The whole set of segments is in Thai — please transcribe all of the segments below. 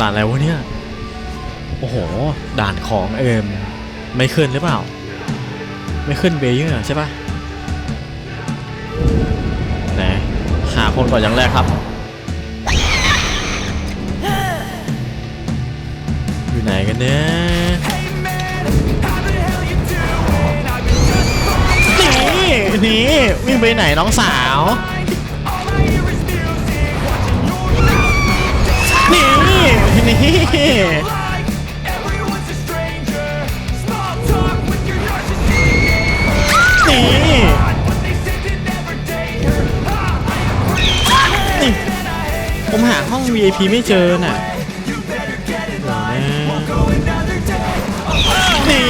ด่านอะไรวะเนี่ย โอ้โห ด่านของเอิมไม่ขึ้นหรือเปล่า ไม่ขึ้นเบเยอร์ใช่ปะไหนหาคนก่อนอย่างแรกครับ อยู่ไหนกันเนี่ยนี่นี่วิ่งไปไหนน้องสาว ผมหาห้อง VIP ไม่เจอน่ะนะนี่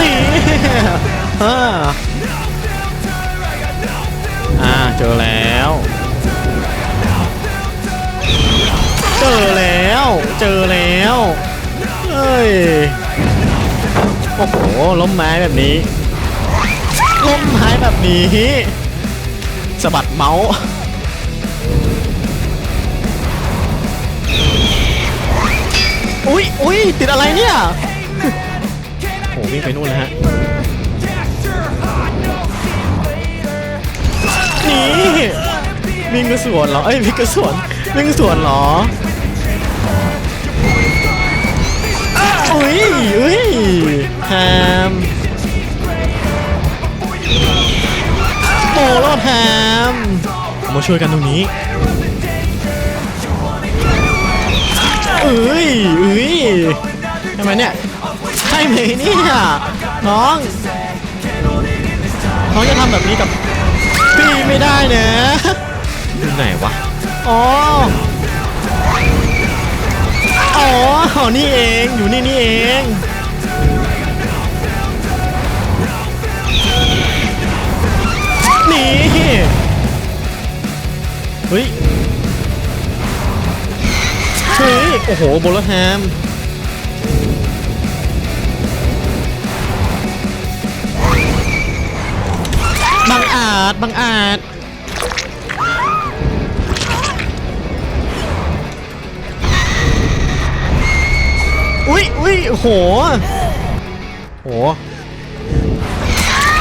นี่อ่าอ่าเจอแล้ว เจอแล้ว เจอแล้วเฮ้ย โอ้โห ล้มไม้แบบนี้ ล้มไม้แบบนี้สะบัดเมาส์อุ๊ยอุ๊ยติดอะไรเนี่ยโอ้วิ่งไปนู่นแล้วฮะนี่วิ่งกระสวนเหรอเอ้ยวิ่งกระสวนวิ่งกระสวนเหรออุ้ยอุ้ย อ้รอดแฮมมาช่วยกันตรงนี้เอ้ยเอ้ยทำไมเนี่ยใช่ไหมเนี่ยน้อง น้องจะทำแบบนี้กับพี่ไม่ได้นะอยู่ไหนวะอ๋ออ๋อนี่เองอยู่นี่นี่เอง เฮ้ยเฮ้ยโอ้โหโบลแฮมบังอาจบังอาจอุ้ยอุ้ยโอ้โห โห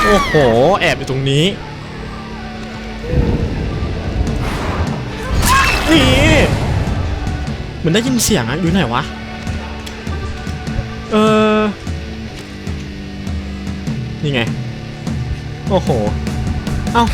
โอ้โห แอบอยู่ตรงนี้ นี่เหมือนได้ยินเสียงอะอยู่ไหนวะ เออ นี่ไง โอ้โห เอ้า